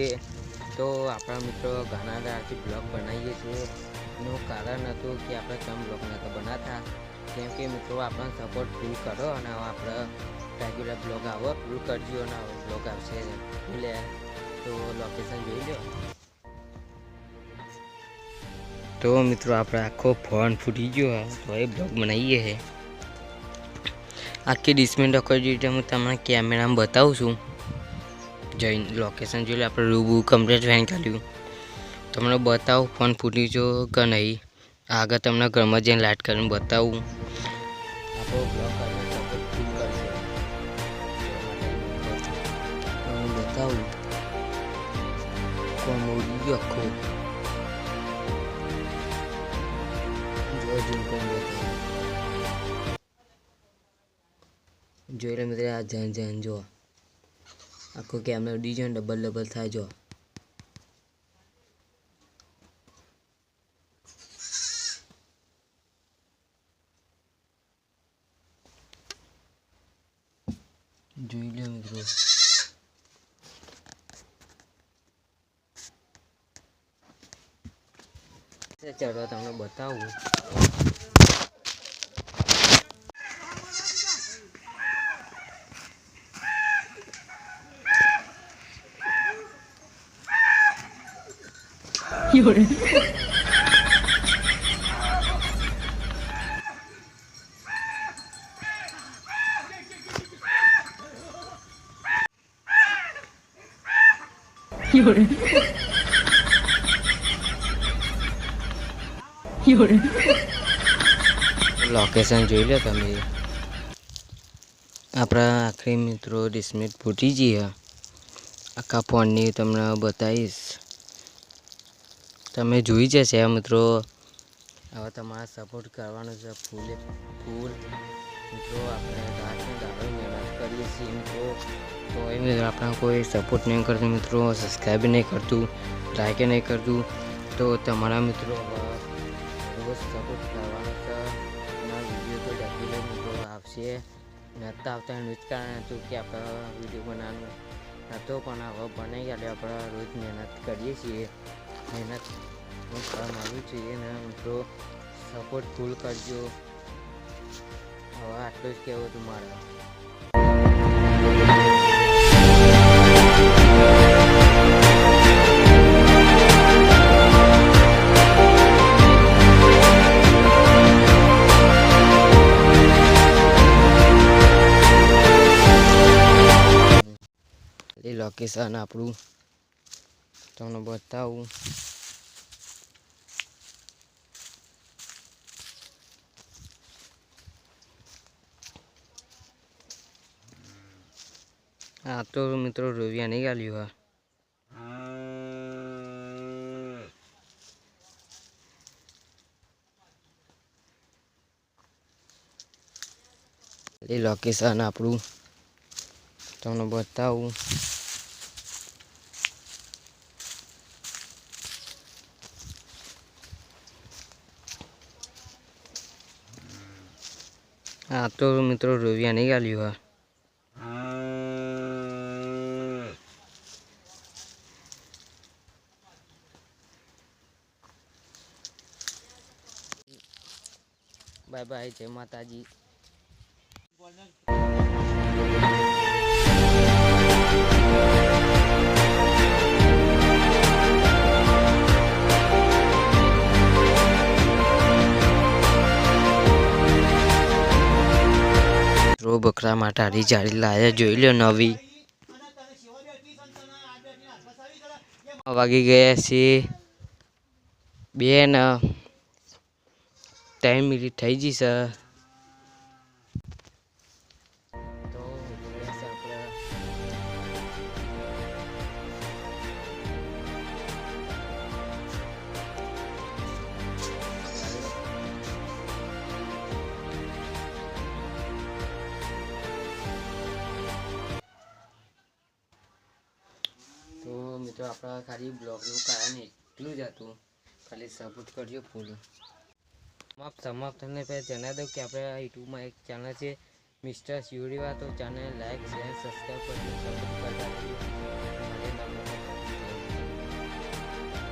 માટે તો આપણા મિત્રો ઘણા દાડાથી બ્લોગ બનાવીએ છીએ એનું કારણ હતું કે આપણે કેમ બ્લોગ નહોતા બનાવતા કેમ કે મિત્રો આપણને સપોર્ટ ફૂલ કરો અને હવે આપણે રેગ્યુલર બ્લોગ આવો ફૂલ કરજો અને બ્લોગ આવશે એટલે તો લોકેશન જોઈ લો તો મિત્રો આપણે આખો ફોન ફૂટી ગયો હે, તો એ બ્લોગ બનાવીએ છે આખી ડિસમેન્ટ કરી દીધી હું તમને કેમેરામાં બતાવું છું જઈને લોકેશન જોઈ લે, આપણે રૂબુ કમ્પ્લેટ વેન કાઢ્યું. તમને બતાવું ફોન ફૂટી જો કે નહીં? આગળ તમને ઘરમાં જઈને લાઇટ કરીને બતાવું. બતાવું. કોણ ઉડી ગયો જોઈ લે મિત્ર, આ જન જન જો આખો કેમેરો ઉડી જાય ને ડબલ ડબલ થાય જો જોઈ લે મિત્રો ચલો તમને બતાવું લોકેશન જોઈ લો તમે આપણા આખરી મિત્રો ડિસ્મિટ ફૂટી જઈએ આખા ફોનની તમને બતાવીશ તમે જોઈ જશે મિત્રો. હવે તમારે સપોર્ટ કરવાનો છે ફૂલે ફૂલ મિત્રો, આપણે રાતને દાડો મહેનત કરીએ છીએ મિત્રો. તો એ મિત્રો, આપણે કોઈ સપોર્ટ નહીં કરતું મિત્રો. સબસ્ક્રાઈબ નહીં કરતું લાઈક નહીં કરતું. તો તમારા મિત્રો રોજ સપોર્ટ કરવાનો છે. વીડિયો તો રેગ્યુલર મિત્રો, આવશે. નહોતા આવતા એનું જ કારણ હતું કે આપણે વીડિયો બનાવવાનું નહોતો પણ હવે બનાવી ગયા આપણે રોજ મહેનત કરીએ છીએ. મહેનત હું કરવા આવ્યું છે. અને મિત્રો સપોર્ટ ફૂલ કરજો. હવે આટલું જ કહેવું હતું મારે. લોકેશન આપણું તમને બતાવું હા તો મિત્રો રોવિયા નહીં ગાલ્યું હા એ લોકેશન આપણું તમને બતાવું હા તો મિત્રો રોવિયા નહીં ગાલ્યું હા બાય બાય જય માતાજી. બકરા માટે જાળી લાયા. જોઈ લો નવી. વાગી ગયા છે બે ને ટાઈમ મિનિટ થઈ ગઈ મિત્રો, આપણા ખાલી બ્લોગનું કારણ એટલું જ હતું. ખાલી સપોર્ટ કરજો ફૂલ સમાપ્ત સમાપ્ત થઈને પહેલાં જણાવી દઉં કે આપણે યુટ્યુબમાં એક ચેનલ છે મિસ્ટર શિવડીવા તો ચેનલ લાઈક શેર સબસ્ક્રાઈબ કરજો સપોર્ટ કરતા